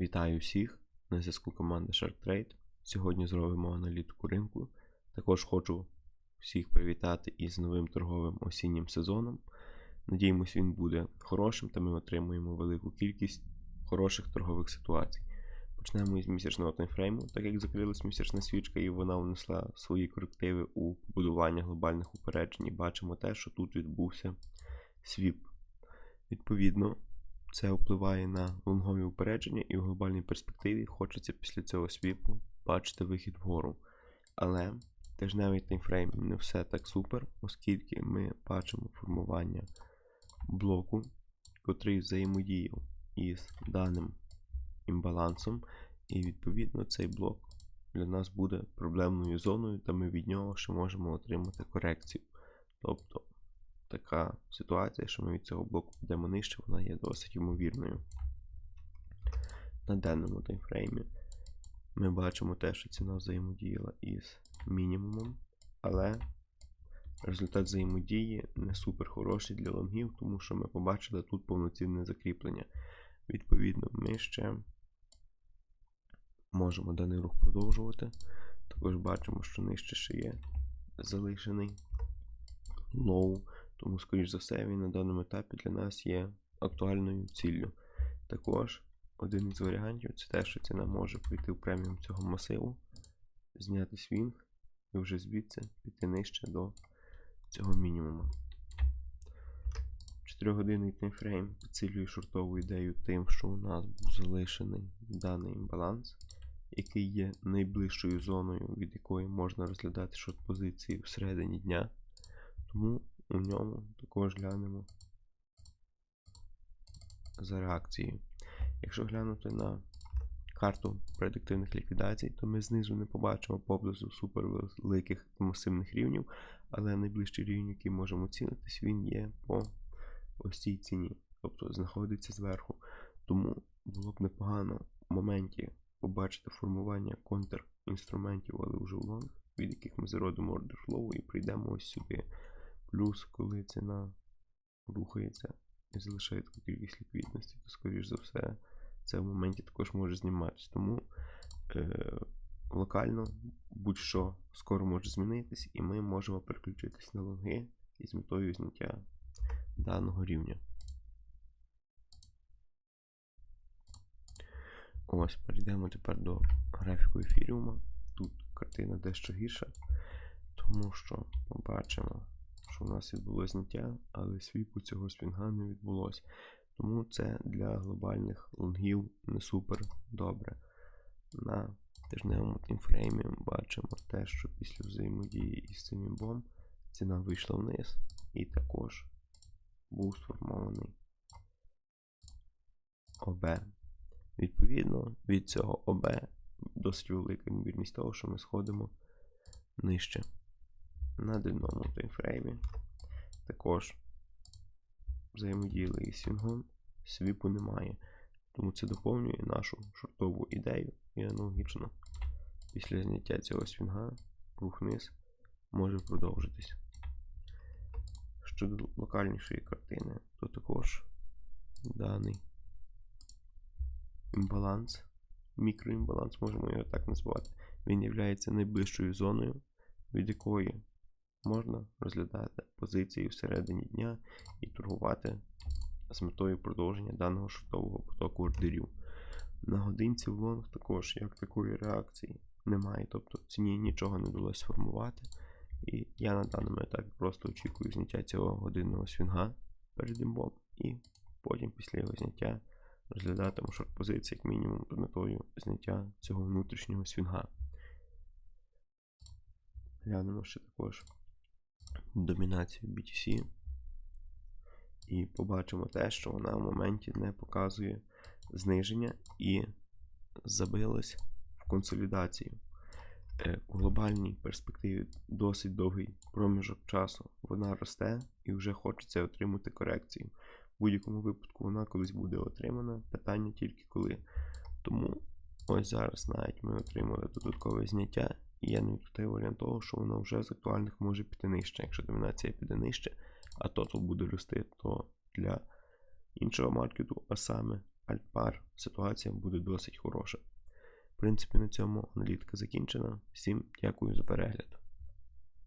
Вітаю всіх! На зв'язку команда Shark Trade. Сьогодні зробимо аналітику ринку. Також хочу всіх привітати із новим торговим осіннім сезоном. Надіємось, він буде хорошим та ми отримуємо велику кількість хороших торгових ситуацій. Почнемо із місячного таймфрейму, так як закрилась місячна свічка і вона внесла свої корективи у побудування глобальних упереджень. І бачимо те, що тут відбувся свіп. Відповідно, це впливає на лонгові упередження, і в глобальній перспективі хочеться після цього свіпу бачити вихід вгору. Але тижневий таймфрейм не все так супер, оскільки ми бачимо формування блоку, котрий взаємодіяв із даним імбалансом, і відповідно цей блок для нас буде проблемною зоною, та ми від нього ще можемо отримати корекцію. Тобто така ситуація, що ми від цього блоку підемо нижче, вона є досить ймовірною. На денному таймфреймі ми бачимо те, що ціна взаємодіяла із мінімумом, але результат взаємодії не супер хороший для лонгів, тому що ми побачили тут повноцінне закріплення. Відповідно, ми ще можемо даний рух продовжувати. Також бачимо, що нижче ще є залишений лоу. Тому, скоріш за все, він на даному етапі для нас є актуальною ціллю. Також один із варіантів це те, що ціна може прийти в преміум цього масиву, зняти свінг і вже звідси піти нижче до цього мінімуму. 4-годинний таймфрейм підсилює шортову ідею тим, що у нас був залишений даний імбаланс, який є найближчою зоною, від якої можна розглядати шорт-позиції всередині дня. Тому у ньому також глянемо за реакцією. Якщо глянути на карту предиктивних ліквідацій, то ми знизу не побачимо поблизу супервеликих масивних рівнів, але найближчий рівень, який можемо цінитись, він є по ось цій ціні, тобто знаходиться зверху. Тому було б непогано в моменті побачити формування контрінструментів, але вже в лонг, від яких ми зародимо ордер флоу і прийдемо ось сюди. Плюс, коли ціна рухається і залишає таку кількість ліквідності, то, скоріш за все, це в моменті також може зніматися. Тому е, локально будь-що скоро може змінитись, і ми можемо переключитись на лонги із метою зняття даного рівня. Ось, перейдемо тепер до графіку ефіріума. Тут картина дещо гірша, тому що побачимо що у нас відбулося зняття, але свіпу цього свінга не відбулося. Тому це для глобальних лонгів не супер добре. На тижневому таймфреймі бачимо те, що після взаємодії із цим імбом ціна вийшла вниз і також був сформований ОБ. Відповідно, від цього ОБ досить велика ймовірність того, що ми сходимо нижче на денному таймфреймі. Також взаємодіяли із свінгом, свіпу немає. Тому це доповнює нашу шортову ідею і аналогічно. Після зняття цього свінга рух вниз може продовжитись. Щодо локальнішої картини, то також даний імбаланс, мікроімбаланс, можемо його так назвати, він є найближчою зоною, від якої можна розглядати позиції всередині дня і торгувати з метою продовження даного шортового потоку ордерів. На годинці в лонг також як такої реакції немає, тобто ціні нічого не вдалося сформувати. І я на даному етапі просто очікую зняття цього годинного свінга перед імбом, і потім після його зняття розглядатиму шорт-позиції як мінімум з метою зняття цього внутрішнього свінга. Глянемо ще також домінацію BTC. І побачимо те, що вона в моменті не показує зниження і забилась в консолідацію. Е, у глобальній перспективі досить довгий проміжок часу вона росте і вже хочеться отримати корекцію. В будь-якому випадку вона колись буде отримана. Питання тільки коли. Тому ось зараз навіть ми отримали додаткове зняття. І я не відкритий варіант того, що воно вже з актуальних може піти нижче. Якщо домінація піде нижче, а тотал буде рости, то для іншого маркету, а саме Альпар, ситуація буде досить хороша. В принципі, на цьому аналітика закінчена. Всім дякую за перегляд.